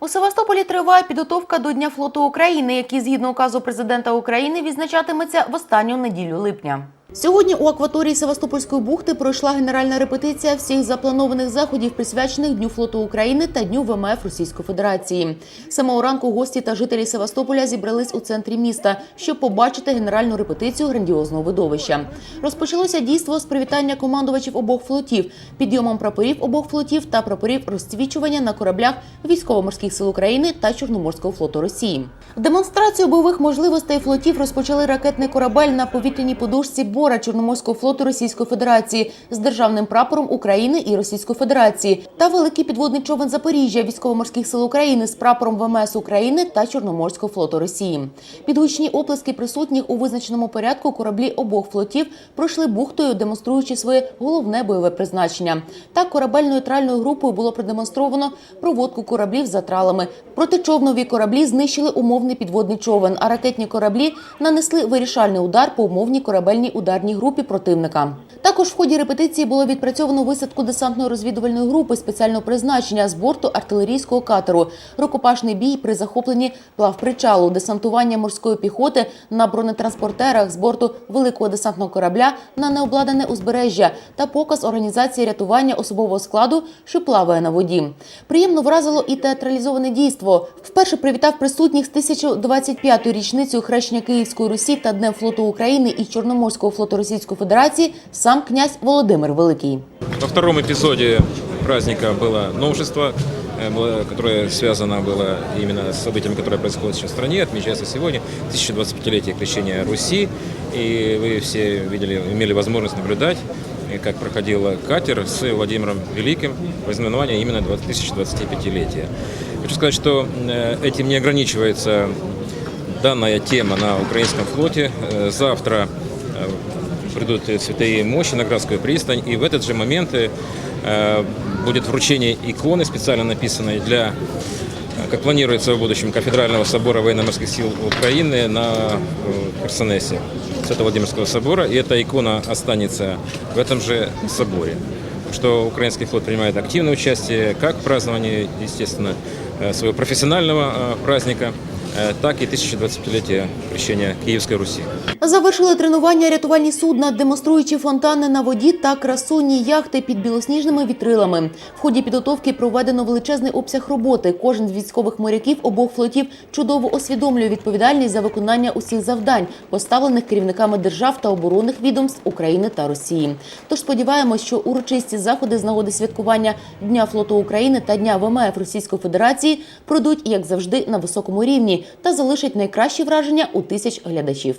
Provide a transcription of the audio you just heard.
У Севастополі триває підготовка до Дня флоту України, який згідно указу президента України відзначатиметься в останню неділю липня. Сьогодні у акваторії Севастопольської бухти пройшла генеральна репетиція всіх запланованих заходів, присвячених Дню флоту України та Дню ВМФ Російської Федерації. Самого ранку гості та жителі Севастополя зібрались у центрі міста, щоб побачити генеральну репетицію грандіозного видовища. Розпочалося дійство з привітання командувачів обох флотів, підйомом прапорів обох флотів та прапорів розцвічування на кораблях військово-морських сил України та Чорноморського флоту Росії. Демонстрацію бойових можливостей флотів розпочали ракетний корабель на повітряній подушці Бора Чорноморського флоту Російської Федерації з державним прапором України і Російської Федерації та великий підводний човен Запоріжжя військово-морських сил України з прапором ВМС України та Чорноморського флоту Росії. Під гучні оплески присутніх у визначеному порядку кораблі обох флотів пройшли бухтою, демонструючи своє головне бойове призначення. Так корабель-нейтральною групою було продемонстровано проводку кораблів за тралами. Протичовнові кораблі знищили умовний підводний човен, а ракетні кораблі нанесли вирішальний удар по умовній корабельній ударній групі противника. Також в ході репетиції було відпрацьовано висадку десантної розвідувальної групи спеціального призначення з борту артилерійського катеру, рукопашний бій при захопленні плавпричалу, десантування морської піхоти на бронетранспортерах з борту великого десантного корабля на необладнане узбережжя та показ організації рятування особового складу, що плаває на воді. Приємно вразило і театралізоване дійство. Вперше привітав присутніх з 1025-ю річницею хрещення Київської Русі та Днем флоту України і Чорноморського флоту Російської Федерації сам князь Володимир Великий. Во втором эпизоде праздника было новшество, э, было- которое связано было именно с событиями, которые происходят сейчас в стране. Отмечается сегодня 1025-летие крещения Руси. И вы все видели, имели возможность наблюдать, э, как проходил катер с Владимиром Великим в знаменование именно 1025-летия. Хочу сказать, что э, этим не ограничивается данная тема на украинском флоте. Э, Завтра э, придут святые мощи на Градскую пристань, и в этот же момент э, будет вручение иконы, специально написанной для, э, как планируется в будущем, кафедрального собора военно-морских сил Украины на э, Херсонесе, Свято-Владимирского собора, и эта икона останется в этом же соборе. Что украинский флот принимает активное участие как в праздновании, естественно, своего профессионального праздника, так и 1025-летия крещения Киевской Руси. Завершили тренування рятувальні судна, демонструючи фонтани на воді та красуні яхти під білосніжними вітрилами. В ході підготовки проведено величезний обсяг роботи. Кожен з військових моряків обох флотів чудово усвідомлює відповідальність за виконання усіх завдань, поставлених керівниками держав та оборонних відомств України та Росії. Тож сподіваємось, що урочисті заходи з нагоди святкування Дня флоту України та Дня ВМФ Російської Федерації пройдуть, як завжди, на високому рівні та залишить найкращі враження у тисяч глядачів.